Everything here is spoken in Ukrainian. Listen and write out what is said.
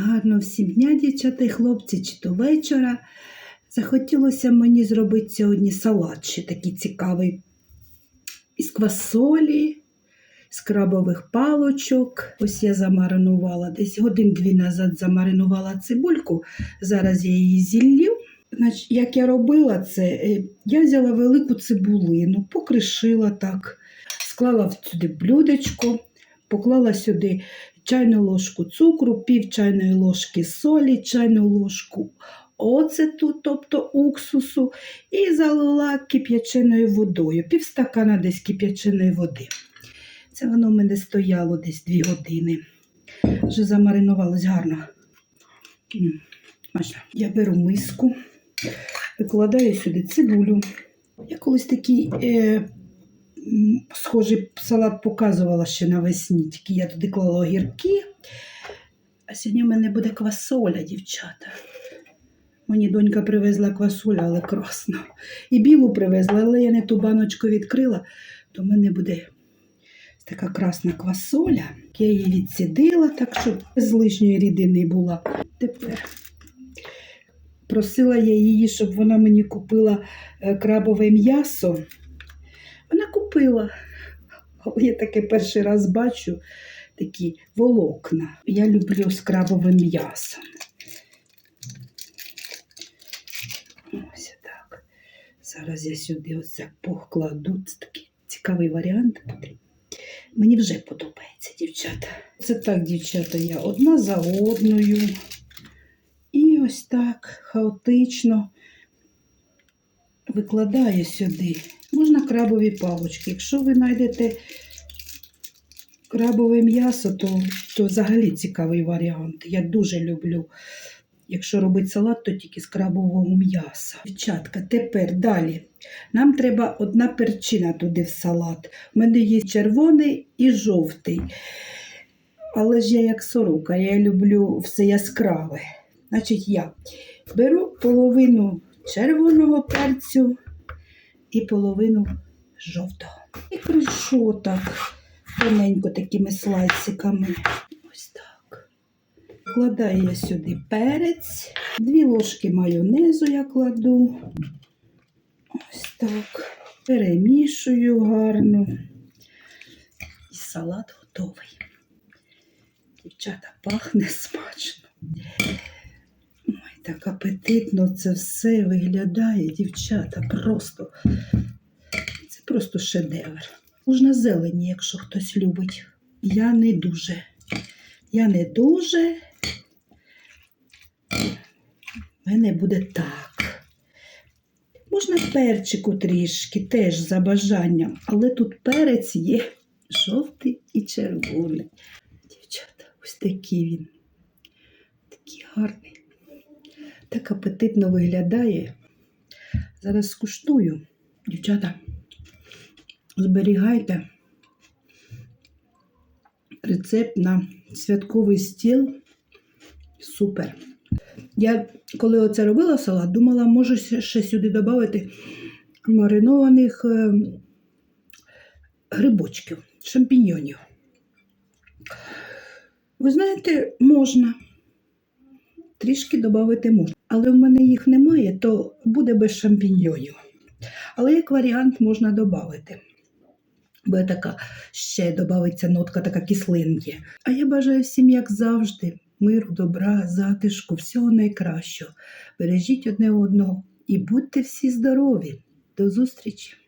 Гарно всім дня, дівчата і хлопці, чи то вечора. Захотілося мені зробити сьогодні салат ще такий цікавий. Із квасолі, з крабових палочок. Ось я замаринувала десь годин-дві назад замаринувала цибульку. Зараз я її зіллю. Значить, як я робила це, е, я взяла велику цибулину, покришила так, склала в сюди блюдечко, поклала сюди чайну ложку цукру, пів чайної ложки солі, чайну ложку оцету, тобто уксусу, і залила кип'яченою водою, пів стакана десь кип'яченої води. Це воно в мене стояло десь дві години. Вже замаринувалось гарно. Я беру миску, викладаю сюди цибулю. Я колись такий е, схожий салат показувала ще навесні, тільки я туди клала огірки. А сьогодні в мене буде квасоля, дівчата. Мені донька привезла квасоля, але красну. І білу привезла, але я не ту баночку відкрила, то в мене буде така красна квасоля. Я її відсідила, так щоб з лишньої рідини була. Тепер просила я її, щоб вона мені купила е, крабове м'ясо. Вона купила. Я таке перший раз бачу такі волокна. Я люблю з крабовим м'ясом. Ось так. Зараз я сюди ось покладу. Це такий цікавий варіант буде. Мені вже подобається, дівчата. Це так, дівчата, я одна за одною. І ось так хаотично викладаю сюди. Можна крабові палочки. Якщо ви знайдете крабове м'ясо, то, то взагалі цікавий варіант. Я дуже люблю. Якщо робити салат, то тільки з крабового м'яса. Дівчатка, тепер далі. Нам треба одна перчина туди в салат. У мене є червоний і жовтий. Але ж я як сорока, я люблю все яскраве. Значить, я беру половину червоного перцю і половину жовтого. І кришу так, тоненько такими слайсиками. Ось так. Вкладаю я сюди перець, дві ложки майонезу я кладу. Ось так. Перемішую гарно. І салат готовий. Дівчата, пахне смачно. Так апетитно це все виглядає, дівчата. Просто це просто шедевр. Можна зелені, якщо хтось любить. Я не дуже. Я не дуже. У мене буде так. Можна перчику трішки, теж за бажанням, але тут перець є жовтий і червоний. Дівчата, ось такий він. Такий гарний. Так апетитно виглядає. Зараз скуштую. Дівчата, зберігайте рецепт на святковий стіл. Супер. Я коли оце робила салат, думала, можу ще- сюди додати маринованих е, грибочків, шампіньйонів. Ви знаєте, можна. Трішки додати можна. Але в мене їх немає, то буде без шампіньйонів. Але як варіант можна додати. Бо така ще додається нотка така кислинки. А я бажаю всім, як завжди, миру, добра, затишку, всього найкращого. Бережіть одне одного і будьте всі здорові. До зустрічі!